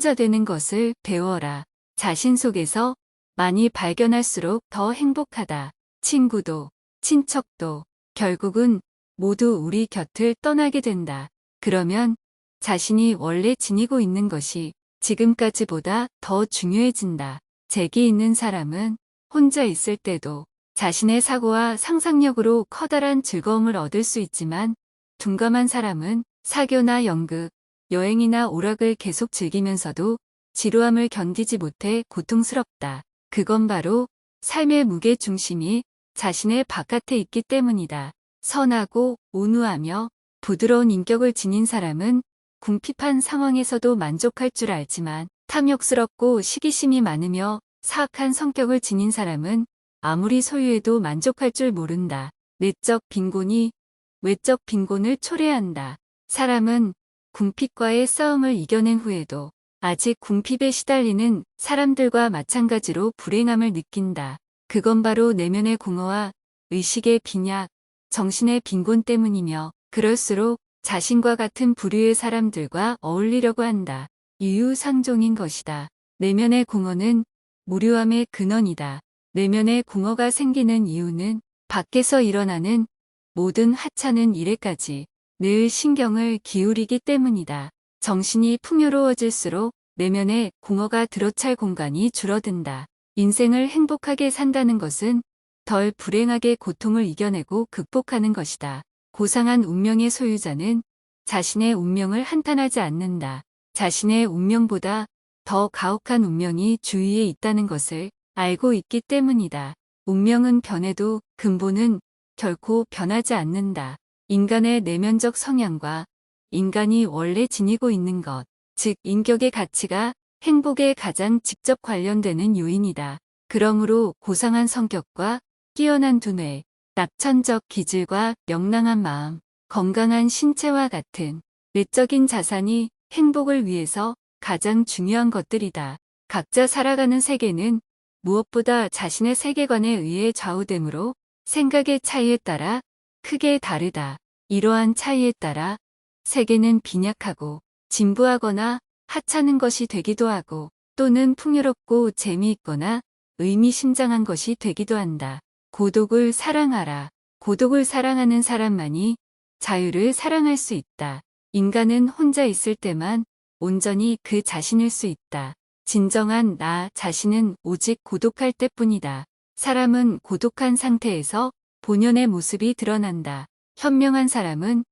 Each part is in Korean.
혼자 되는 것을 배워라. 자신 속에서 많이 발견할수록 더 행복하다. 친구도, 친척도, 결국은 모두 우리 곁을 떠나게 된다. 그러면 자신이 원래 지니고 있는 것이 지금까지보다 더 중요해진다. 재기 있는 사람은 혼자 있을 때도 자신의 사고와 상상력으로 커다란 즐거움을 얻을 수 있지만 둔감한 사람은 사교나 연극, 여행이나 오락을 계속 즐기면서도 지루함을 견디지 못해 고통스럽다. 그건 바로 삶의 무게 중심이 자신의 바깥에 있기 때문이다. 선하고 온우하며 부드러운 인격을 지닌 사람은 궁핍한 상황에서도 만족할 줄 알지만 탐욕스럽고 시기심이 많으며 사악한 성격을 지닌 사람은 아무리 소유해도 만족할 줄 모른다. 내적 빈곤이 외적 빈곤을 초래한다. 사람은 궁핍과의 싸움을 이겨낸 후에도 아직 궁핍에 시달리는 사람들과 마찬가지로 불행함을 느낀다. 그건 바로 내면의 공허와 의식의 빈약, 정신의 빈곤 때문이며 그럴수록 자신과 같은 부류의 사람들과 어울리려고 한다. 유유상종인 것이다. 내면의 공허는 무료함의 근원이다. 내면의 공허가 생기는 이유는 밖에서 일어나는 모든 하찮은 일에까지 늘 신경을 기울이기 때문이다. 정신이 풍요로워질수록 내면의 공허가 들어찰 공간이 줄어든다. 인생을 행복하게 산다는 것은 덜 불행하게 고통을 이겨내고 극복하는 것이다. 고상한 운명의 소유자는 자신의 운명을 한탄하지 않는다. 자신의 운명보다 더 가혹한 운명이 주위에 있다는 것을 알고 있기 때문이다. 운명은 변해도 근본은 결코 변하지 않는다. 인간의 내면적 성향과 인간이 원래 지니고 있는 것, 즉 인격의 가치가 행복에 가장 직접 관련되는 요인이다. 그러므로 고상한 성격과 뛰어난 두뇌, 낙천적 기질과 명랑한 마음, 건강한 신체와 같은 내적인 자산이 행복을 위해서 가장 중요한 것들이다. 각자 살아가는 세계는 무엇보다 자신의 세계관에 의해 좌우되므로 생각의 차이에 따라 크게 다르다. 이러한 차이에 따라 세계는 빈약하고 진부하거나 하찮은 것이 되기도 하고 또는 풍요롭고 재미있거나 의미심장한 것이 되기도 한다. 고독을 사랑하라. 고독을 사랑하는 사람만이 자유를 사랑할 수 있다. 인간은 혼자 있을 때만 온전히 그 자신일 수 있다. 진정한 나 자신은 오직 고독할 때뿐이다. 사람은 고독한 상태에서 본연의 모습이 드러난다. 현명한 사람은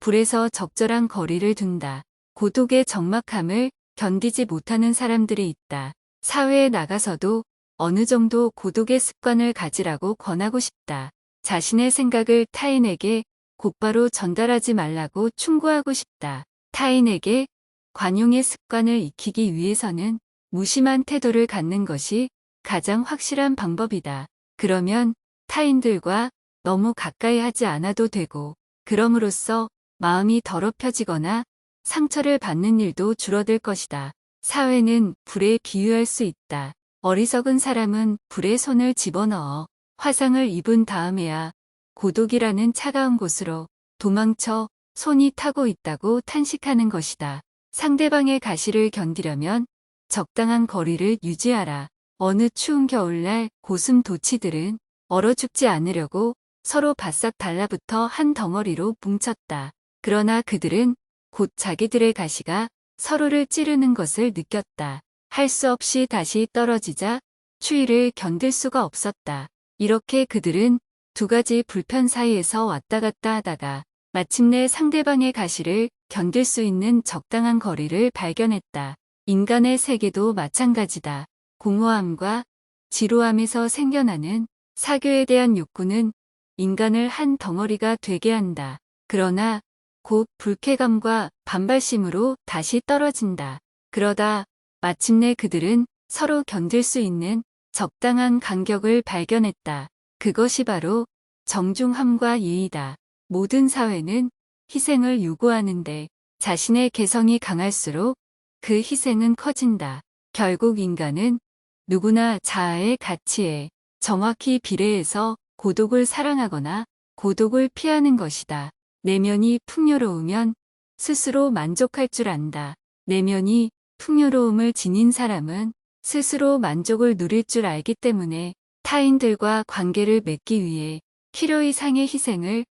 불에서 적절한 거리를 둔다. 고독의 적막함을 견디지 못하는 사람들이 있다. 사회에 나가서도 어느 정도 고독의 습관을 가지라고 권하고 싶다. 자신의 생각을 타인에게 곧바로 전달하지 말라고 충고하고 싶다. 타인에게 관용의 습관을 익히기 위해서는 무심한 태도를 갖는 것이 가장 확실한 방법이다. 그러면 타인들과 너무 가까이 하지 않아도 되고, 그럼으로써 마음이 더럽혀지거나 상처를 받는 일도 줄어들 것이다. 사회는 불에 비유할 수 있다. 어리석은 사람은 불에 손을 집어넣어 화상을 입은 다음에야 고독이라는 차가운 곳으로 도망쳐 손이 타고 있다고 탄식하는 것이다. 상대방의 가시를 견디려면 적당한 거리를 유지하라. 어느 추운 겨울날 고슴 도치들은 얼어 죽지 않으려고 서로 바싹 달라붙어 한 덩어리로 뭉쳤다. 그러나 그들은 곧 자기들의 가시가 서로를 찌르는 것을 느꼈다. 할 수 없이 다시 떨어지자 추위를 견딜 수가 없었다. 이렇게 그들은 두 가지 불편 사이에서 왔다 갔다 하다가 마침내 상대방의 가시를 견딜 수 있는 적당한 거리를 발견했다. 인간의 세계도 마찬가지다. 공허함과 지루함에서 생겨나는 사교에 대한 욕구는 인간을 한 덩어리가 되게 한다. 그러나 곧 불쾌감과 반발심으로 다시 떨어진다. 그러다 마침내 그들은 서로 견딜 수 있는 적당한 간격을 발견했다. 그것이 바로 정중함과 예의다. 모든 사회는 희생을 요구하는데 자신의 개성이 강할수록 그 희생은 커진다. 결국 인간은 누구나 자아의 가치에 정확히 비례해서 고독을 사랑하거나 고독을 피하는 것이다. 내면이 풍요로우면 스스로 만족할 줄 안다. 내면이 풍요로움을 지닌 사람은 스스로 만족을 누릴 줄 알기 때문에 타인들과 관계를 맺기 위해 필요 이상의 희생을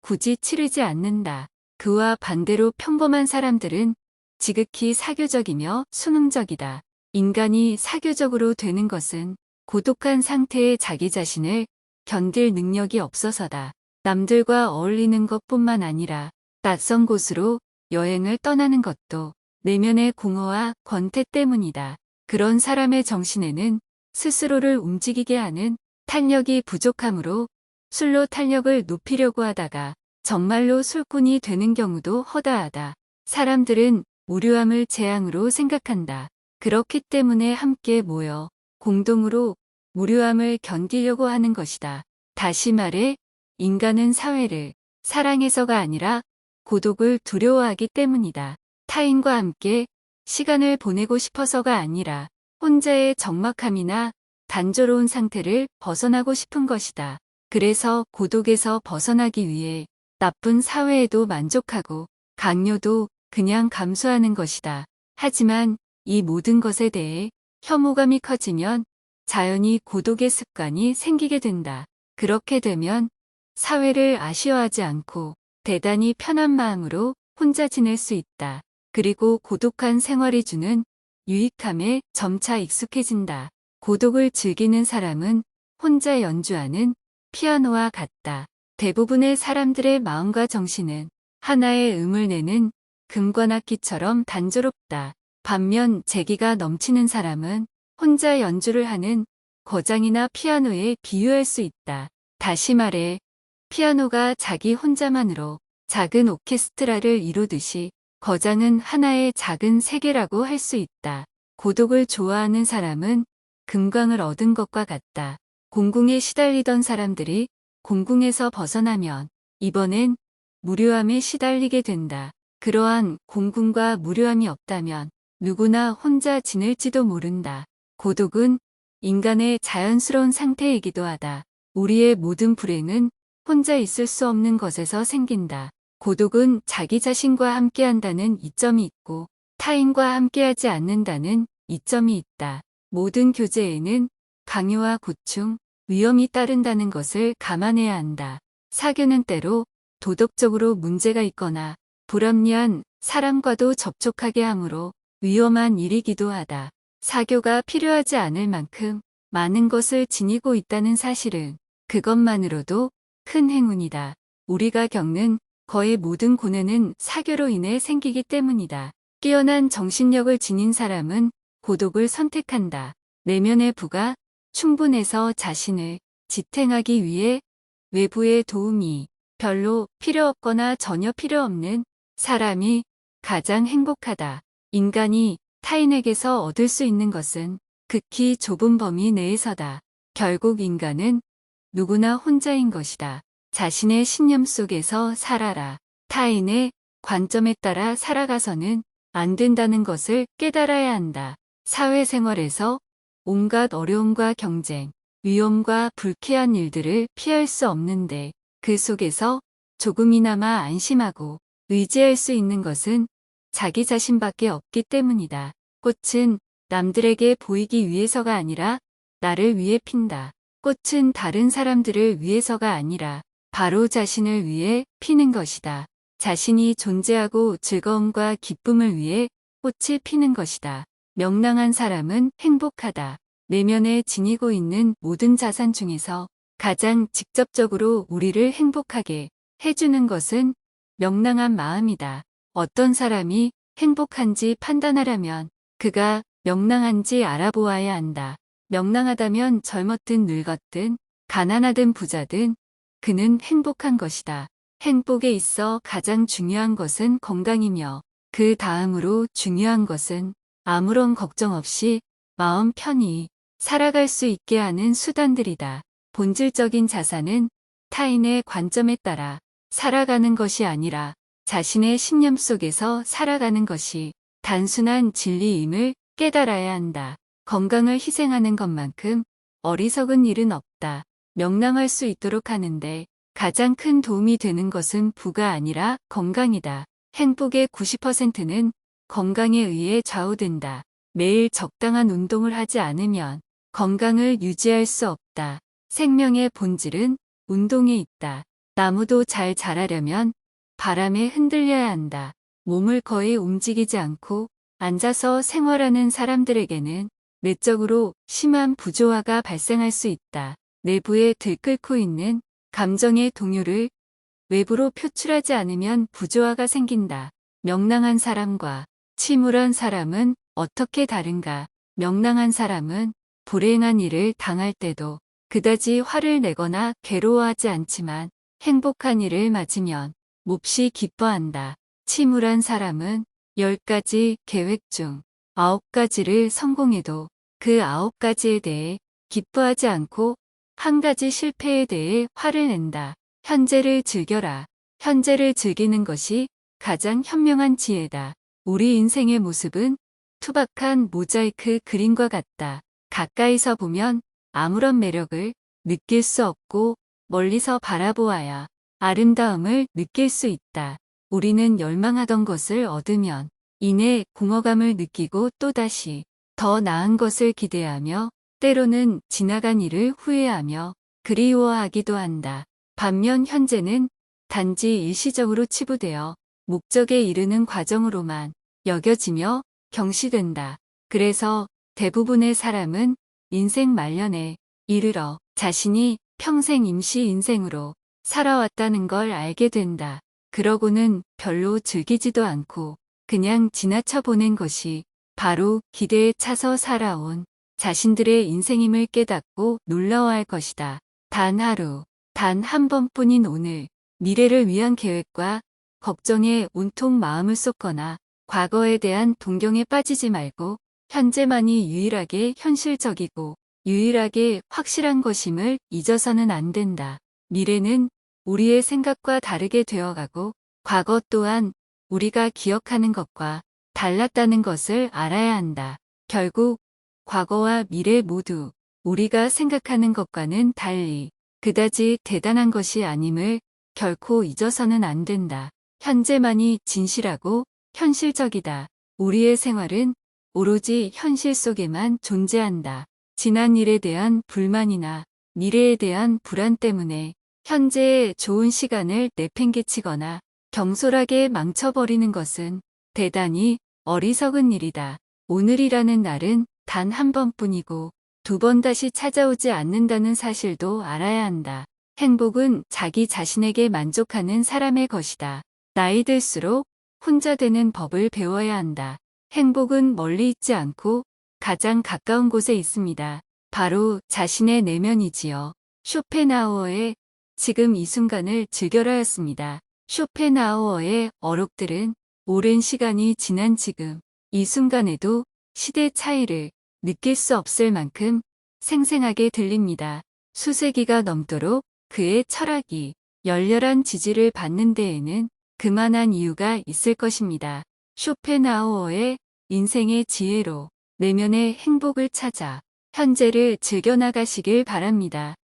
굳이 치르지 않는다. 그와 반대로 평범한 사람들은 지극히 사교적이며 수능적이다. 인간이 사교적으로 되는 것은 고독한 상태의 자기 자신을 견딜 능력이 없어서다. 남들과 어울리는 것뿐만 아니라 낯선 곳으로 여행을 떠나는 것도 내면의 공허와 권태 때문이다. 그런 사람의 정신에는 스스로를 움직이게 하는 탄력이 부족하므로 술로 탄력을 높이려고 하다가 정말로 술꾼이 되는 경우도 허다하다. 사람들은 무료함을 재앙으로 생각한다. 그렇기 때문에 함께 모여 공동으로 무료함을 견디려고 하는 것이다. 다시 말해 인간은 사회를 사랑해서가 아니라 고독을 두려워하기 때문이다. 타인과 함께 시간을 보내고 싶어서가 아니라 혼자의 적막함이나 단조로운 상태를 벗어나고 싶은 것이다. 그래서 고독에서 벗어나기 위해 나쁜 사회에도 만족하고 강요도 그냥 감수하는 것이다. 하지만 이 모든 것에 대해 혐오감이 커지면 자연히 고독의 습관이 생기게 된다. 그렇게 되면 사회를 아쉬워하지 않고 대단히 편한 마음으로 혼자 지낼 수 있다. 그리고 고독한 생활이 주는 유익함에 점차 익숙해진다. 고독을 즐기는 사람은 혼자 연주하는 피아노와 같다. 대부분의 사람들의 마음과 정신은 하나의 음을 내는 금관악기처럼 단조롭다. 반면 재기가 넘치는 사람은 혼자 연주를 하는 거장이나 피아노에 비유할 수 있다. 다시 말해 피아노가 자기 혼자만으로 작은 오케스트라를 이루듯이 거장은 하나의 작은 세계라고 할 수 있다. 고독을 좋아하는 사람은 금광을 얻은 것과 같다. 공궁에 시달리던 사람들이 공궁에서 벗어나면 이번엔 무료함에 시달리게 된다. 그러한 공궁과 무료함이 없다면 누구나 혼자 지낼지도 모른다. 고독은 인간의 자연스러운 상태이기도 하다. 우리의 모든 불행은 혼자 있을 수 없는 것에서 생긴다. 고독은 자기 자신과 함께한다는 이점이 있고 타인과 함께하지 않는다는 이점이 있다. 모든 교제에는 강요와 고충, 위험이 따른다는 것을 감안해야 한다. 사교는 때로 도덕적으로 문제가 있거나 불합리한 사람과도 접촉하게 하므로 위험한 일이기도 하다. 사교가 필요하지 않을 만큼 많은 것을 지니고 있다는 사실은 그것만으로도 큰 행운이다. 우리가 겪는 거의 모든 고뇌는 사교로 인해 생기기 때문이다. 뛰어난 정신력을 지닌 사람은 고독을 선택한다. 내면의 부가 충분해서 자신을 지탱하기 위해 외부의 도움이 별로 필요 없거나 전혀 필요 없는 사람이 가장 행복하다. 인간이 타인에게서 얻을 수 있는 것은 극히 좁은 범위 내에서다. 결국 인간은 누구나 혼자인 것이다. 자신의 신념 속에서 살아라. 타인의 관점에 따라 살아가서는 안 된다는 것을 깨달아야 한다. 사회생활에서 온갖 어려움과 경쟁, 위험과 불쾌한 일들을 피할 수 없는데 그 속에서 조금이나마 안심하고 의지할 수 있는 것은 자기 자신밖에 없기 때문이다. 꽃은 남들에게 보이기 위해서가 아니라 나를 위해 핀다. 꽃은 다른 사람들을 위해서가 아니라 바로 자신을 위해 피는 것이다. 자신이 존재하고 즐거움과 기쁨을 위해 꽃이 피는 것이다. 명랑한 사람은 행복하다. 내면에 지니고 있는 모든 자산 중에서 가장 직접적으로 우리를 행복하게 해주는 것은 명랑한 마음이다. 어떤 사람이 행복한지 판단하려면 그가 명랑한지 알아보아야 한다. 명랑하다면 젊었든 늙었든 가난하든 부자든 그는 행복한 것이다. 행복에 있어 가장 중요한 것은 건강이며 그 다음으로 중요한 것은 아무런 걱정 없이 마음 편히 살아갈 수 있게 하는 수단들이다. 본질적인 자산은 타인의 관점에 따라 살아가는 것이 아니라 자신의 신념 속에서 살아가는 것이 단순한 진리임을 깨달아야 한다. 건강을 희생하는 것만큼 어리석은 일은 없다. 명랑할 수 있도록 하는데 가장 큰 도움이 되는 것은 부가 아니라 건강이다. 행복의 90%는 건강에 의해 좌우된다. 매일 적당한 운동을 하지 않으면 건강을 유지할 수 없다. 생명의 본질은 운동에 있다. 나무도 잘 자라려면 바람에 흔들려야 한다. 몸을 거의 움직이지 않고 앉아서 생활하는 사람들에게는 내적으로 심한 부조화가 발생할 수 있다. 내부에 들끓고 있는 감정의 동요를 외부로 표출하지 않으면 부조화가 생긴다. 명랑한 사람과 침울한 사람은 어떻게 다른가? 명랑한 사람은 불행한 일을 당할 때도 그다지 화를 내거나 괴로워하지 않지만 행복한 일을 맞으면 몹시 기뻐한다. 침울한 사람은 10가지 계획 중 9가지를 성공해도 그 9가지에 대해 기뻐하지 않고 한 가지 실패에 대해 화를 낸다. 현재를 즐겨라. 현재를 즐기는 것이 가장 현명한 지혜다. 우리 인생의 모습은 투박한 모자이크 그림과 같다. 가까이서 보면 아무런 매력을 느낄 수 없고 멀리서 바라보아야 아름다움을 느낄 수 있다. 우리는 열망하던 것을 얻으면 이내 공허감을 느끼고 또다시 더 나은 것을 기대하며 때로는 지나간 일을 후회하며 그리워하기도 한다. 반면 현재는 단지 일시적으로 치부되어 목적에 이르는 과정으로만 여겨지며 경시된다. 그래서 대부분의 사람은 인생 말년에 이르러 자신이 평생 임시 인생으로 살아왔다는 걸 알게 된다. 그러고는 별로 즐기지도 않고 그냥 지나쳐 보낸 것이 바로 기대에 차서 살아온 자신들의 인생임을 깨닫고 놀라워할 것이다. 단 하루, 단 한 번뿐인 오늘, 미래를 위한 계획과 걱정에 온통 마음을 쏟거나 과거에 대한 동경에 빠지지 말고 현재만이 유일하게 현실적이고 유일하게 확실한 것임을 잊어서는 안 된다. 미래는 우리의 생각과 다르게 되어가고 과거 또한 우리가 기억하는 것과 달랐다는 것을 알아야 한다. 결국 과거와 미래 모두 우리가 생각하는 것과는 달리 그다지 대단한 것이 아님을 결코 잊어서는 안 된다. 현재만이 진실하고 현실적이다. 우리의 생활은 오로지 현실 속에만 존재한다. 지난 일에 대한 불만이나 미래에 대한 불안 때문에 현재의 좋은 시간을 내팽개치거나 경솔하게 망쳐버리는 것은 대단히 어리석은 일이다. 오늘이라는 날은 단 한 번뿐이고 두 번 다시 찾아오지 않는다는 사실도 알아야 한다. 행복은 자기 자신에게 만족하는 사람의 것이다. 나이 들수록 혼자 되는 법을 배워야 한다. 행복은 멀리 있지 않고 가장 가까운 곳에 있습니다. 바로 자신의 내면이지요. 쇼펜하우어의 지금 이 순간을 즐겨라 였습니다. 쇼펜하우어의 어록들은 오랜 시간이 지난 지금 이 순간에도 시대 차이를 느낄 수 없을 만큼 생생하게 들립니다. 수세기가 넘도록 그의 철학이 열렬한 지지를 받는 데에는 그만한 이유가 있을 것입니다. 쇼펜하우어의 인생의 지혜로 내면의 행복을 찾아 현재를 즐겨나가시길 바랍니다.